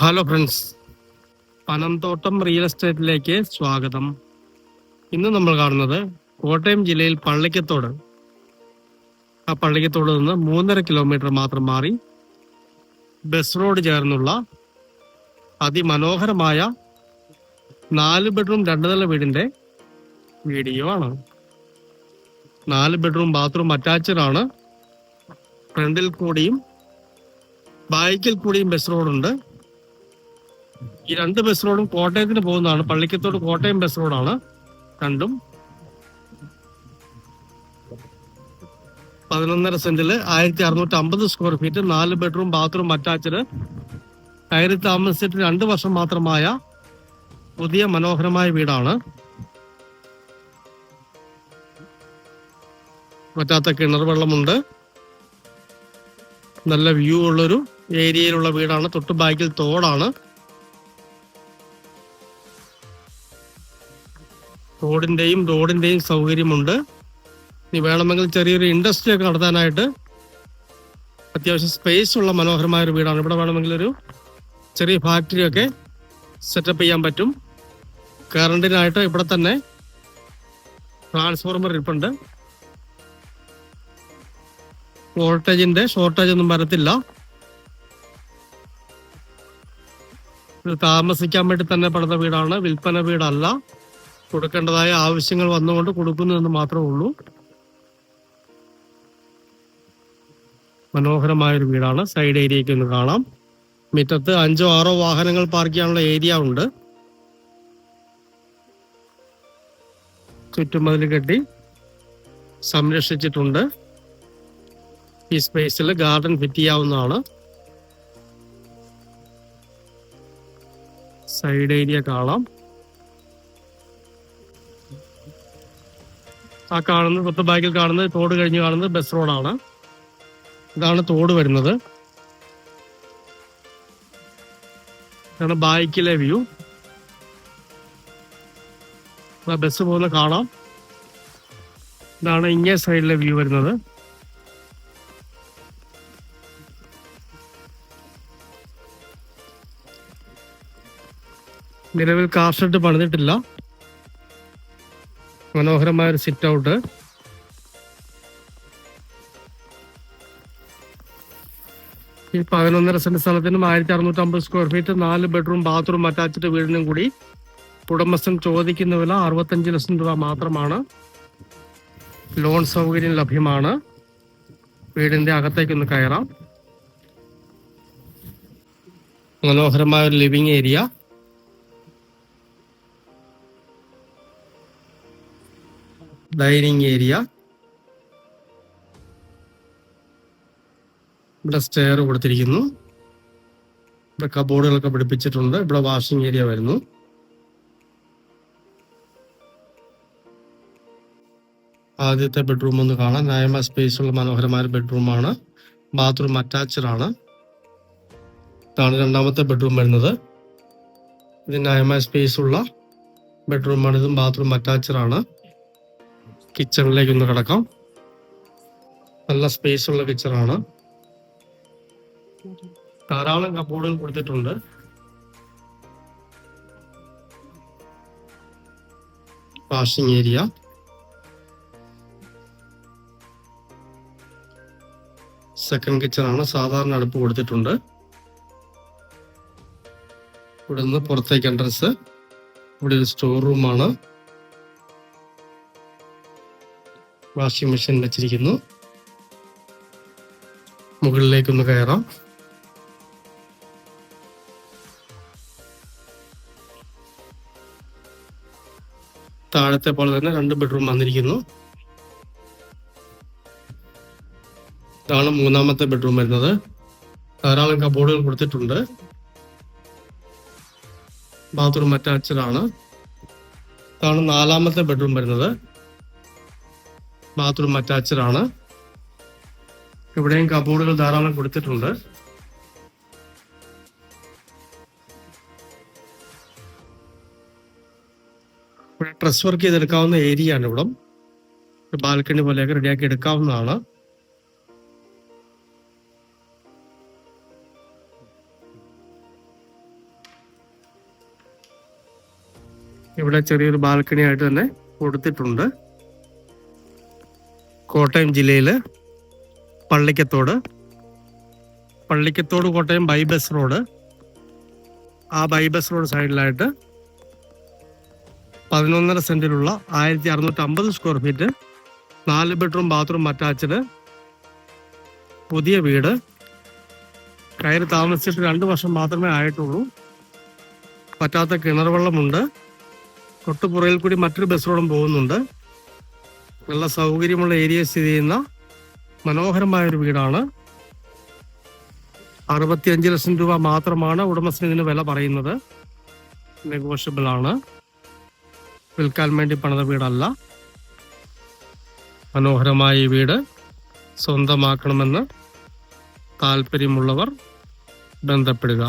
Hello friends Panamthottam real എസ്റ്റേറ്റിലേക്ക് സ്വാഗതം. ഇന്ന് നമ്മൾ കാണുന്നത് കോട്ടയം ജില്ലയിൽ പള്ളിക്കത്തോട്. ആ പള്ളിക്കത്തോട് നിന്ന് മൂന്നര കിലോമീറ്റർ മാത്രം മാറി ബസ് റോഡ് ചേർന്നുള്ള അതിമനോഹരമായ നാല് ബെഡ്റൂം രണ്ട് നില വീടിന്റെ വീഡിയോ ആണ്. നാല് ബെഡ്റൂം ബാത്റൂം അറ്റാച്ച്ഡ് ആണ്. ഫ്രണ്ടിൽ കൂടിയും ബാക്കിൽ കൂടിയും ബസ് റോഡുണ്ട് ഈ രണ്ട് ബസ് റോഡും കോട്ടയത്തിന് പോകുന്നതാണ്. പള്ളിക്കത്തോട് കോട്ടയം ബസ് റോഡാണ് രണ്ടും പതിനൊന്നര സെന്റിൽ ആയിരത്തി അറുന്നൂറ്റി അമ്പത് സ്ക്വയർ ഫീറ്റ് നാല് ബെഡ്റൂം ബാത്റൂം അറ്റാച്ച്ഡ് കയറി താമസിച്ചിട്ട് രണ്ട് വർഷം മാത്രമായ പുതിയ മനോഹരമായ വീടാണ്. പറ്റാത്ത കിണർ വെള്ളമുണ്ട്. നല്ല വ്യൂ ഉള്ളൊരു ഏരിയയിലുള്ള വീടാണ്. തൊട്ട് ബാക്കിൽ തോടാണ്. റോഡിന്റെയും റോഡിന്റെയും സൗകര്യമുണ്ട്. ഇനി വേണമെങ്കിൽ ചെറിയൊരു ഇൻഡസ്ട്രി ഒക്കെ നടത്താനായിട്ട് അത്യാവശ്യം സ്പേസ് ഉള്ള മനോഹരമായ ഒരു വീടാണ്. ഇവിടെ വേണമെങ്കിൽ ഒരു ചെറിയ ഫാക്ടറി ഒക്കെ സെറ്റപ്പ് ചെയ്യാൻ പറ്റും. കറണ്ടിനായിട്ട് ഇവിടെ തന്നെ ട്രാൻസ്ഫോർമർ ഇരിപ്പുണ്ട്. വോൾട്ടേജിന്റെ ഷോർട്ടേജ് ഒന്നും വരത്തില്ല. താമസിക്കാൻ വേണ്ടി തന്നെ പണിത വീടാണ്. വിൽപ്പന വീടല്ല. കൊടുക്കേണ്ടതായ ആവശ്യങ്ങൾ വന്നുകൊണ്ട് കൊടുക്കുന്നു എന്ന് മാത്രമേ ഉള്ളൂ. മനോഹരമായൊരു വീടാണ്. സൈഡ് ഏരിയയ്ക്ക് ഒന്ന് കാണാം. മുറ്റത്ത് അഞ്ചോ ആറോ വാഹനങ്ങൾ പാർക്ക് ചെയ്യാനുള്ള ഏരിയ ഉണ്ട്. ചുറ്റുമതിൽ കെട്ടി സംരക്ഷിച്ചിട്ടുണ്ട്. ഈ സ്പേസിൽ ഗാർഡൻ ഫിറ്റ് ചെയ്യാവുന്നതാണ്. സൈഡ് ഏരിയ കാണാം. ആ കാണുന്നത് തൊട്ട് ബാക്കിൽ കാണുന്നത് തോട് കഴിഞ്ഞ് കാണുന്നത് ബസ് റോഡാണ്. ഇതാണ് തോട് വരുന്നത്. ഇതാണ് ബാക്കിലെ വ്യൂ. ബസ് പോകുന്ന കാണാം. ഇതാണ് ഇങ്ങേ സൈഡിലെ വ്യൂ വരുന്നത്. നിലവിൽ കാർ പണിതിട്ടില്ല. മനോഹരമായ ഒരു സിറ്റ് ഔട്ട് ഈ പതിനൊന്നര സെന്റ് സ്ഥലത്തിനും ആയിരത്തി അറുന്നൂറ്റമ്പത് സ്ക്വയർ ഫീറ്റ് നാല് ബെഡ്റൂം ബാത്റൂം അറ്റാച്ച്ഡ് വീടിനും കൂടി ഉടമസ്ഥൻ ചോദിക്കുന്ന വില അറുപത്തഞ്ച് ലക്ഷം രൂപ മാത്രമാണ്. ലോൺ സൗകര്യം ലഭ്യമാണ്. വീടിന്റെ അകത്തേക്കൊന്ന് കയറാം. മനോഹരമായ ഒരു ലിവിംഗ് ഏരിയ ഡൈനിങ് ഏരിയ. ഇവിടെ സ്റ്റെയർ കൊടുത്തിരിക്കുന്നു. ഇവിടെ കബോർഡുകളൊക്കെ പിടിപ്പിച്ചിട്ടുണ്ട്. ഇവിടെ വാഷിംഗ് ഏരിയ വരുന്നു. ആദ്യത്തെ ബെഡ്റൂം ഒന്ന് കാണാം. സ്പേസ് ഉള്ള മനോഹരമായ ബെഡ്റൂമാണ്. ബാത്റൂം അറ്റാച്ച്ഡ് ആണ്. ഇതാണ് രണ്ടാമത്തെ ബെഡ്റൂം വരുന്നത്. ഇത് ന്യായമായ സ്പേസ് ഉള്ള ബെഡ്റൂമാണ്. ഇതും ബാത്റൂം അറ്റാച്ച്ഡ് ആണ്. കിച്ചണിലേക്ക് ഒന്ന് കിടക്കാം. നല്ല സ്പേസ് ഉള്ള കിച്ചണാണ് ധാരാളം കബോർഡുകൾ കൊടുത്തിട്ടുണ്ട്. വാഷിംഗ് ഏരിയ സെക്കൻഡ് കിച്ചണാണ് സാധാരണ അടുപ്പ് കൊടുത്തിട്ടുണ്ട്. ഇവിടുന്ന് പുറത്തേക്ക് എൻട്രൻസ് ഇവിടെ ഒരു സ്റ്റോർ റൂമാണ് വാഷിംഗ് മെഷീൻ വെച്ചിരിക്കുന്നു. മുകളിലേക്കൊന്ന് കയറാം. താഴത്തെ പോലെ തന്നെ രണ്ട് ബെഡ്റൂം വന്നിരിക്കുന്നു. ഇതാണ് മൂന്നാമത്തെ ബെഡ്റൂം വരുന്നത്. ധാരാളം കബോർഡുകൾ കൊടുത്തിട്ടുണ്ട്. ബാത്റൂം അറ്റാച്ച്ഡ് ആണ്. ഇതാണ് നാലാമത്തെ ബെഡ്റൂം വരുന്നത്. ബാത്റൂം അറ്റാച്ച്ഡ് ആണ്. ഇവിടെയും കബോർഡുകൾ ധാരാളം കൊടുത്തിട്ടുണ്ട്. ഇവിടെ ഡ്രസ് വർക്ക് ചെയ്തെടുക്കാവുന്ന ഏരിയ ആണ് ഇവിടം. ബാൽക്കണി പോലെയൊക്കെ റെഡിയാക്കി എടുക്കാവുന്നതാണ്. ഇവിടെ ചെറിയൊരു ബാൽക്കണി ആയിട്ട് തന്നെ കൊടുത്തിട്ടുണ്ട്. കോട്ടയം ജില്ലയിൽ Pallikathodu. Pallikkathodu Kottayam bypass road. ആ ബൈബസ് റോഡ് സൈഡിലായിട്ട് പതിനൊന്നര സെന്റിലുള്ള ആയിരത്തി അറുന്നൂറ്റി അമ്പത് സ്ക്വയർ ഫീറ്റ് നാല് ബെഡ്റൂം ബാത്റൂം അറ്റാച്ച്ഡ് പുതിയ വീട്. കയറി താമസിച്ചിട്ട് രണ്ട് വർഷം മാത്രമേ ആയിട്ടുള്ളൂ. പറ്റാത്ത കിണർ വെള്ളമുണ്ട്. തൊട്ടുപുറയിൽ കൂടി മറ്റൊരു ബസ് റോഡും പോകുന്നുണ്ട്. നല്ല സൗകര്യമുള്ള ഏരിയ സ്ഥിതി ചെയ്യുന്ന മനോഹരമായ ഒരു വീടാണ്. അറുപത്തിയഞ്ച് ലക്ഷം രൂപ മാത്രമാണ് ഉടമസ്ഥന് ഇതിന് വില പറയുന്നത്. നെഗോഷ്യബിൾ ആണ് വിൽക്കാൻ വേണ്ടി പണിത വീടല്ല. മനോഹരമായ വീട് സ്വന്തമാക്കണമെന്ന് താല്പര്യമുള്ളവർ ബന്ധപ്പെടുക.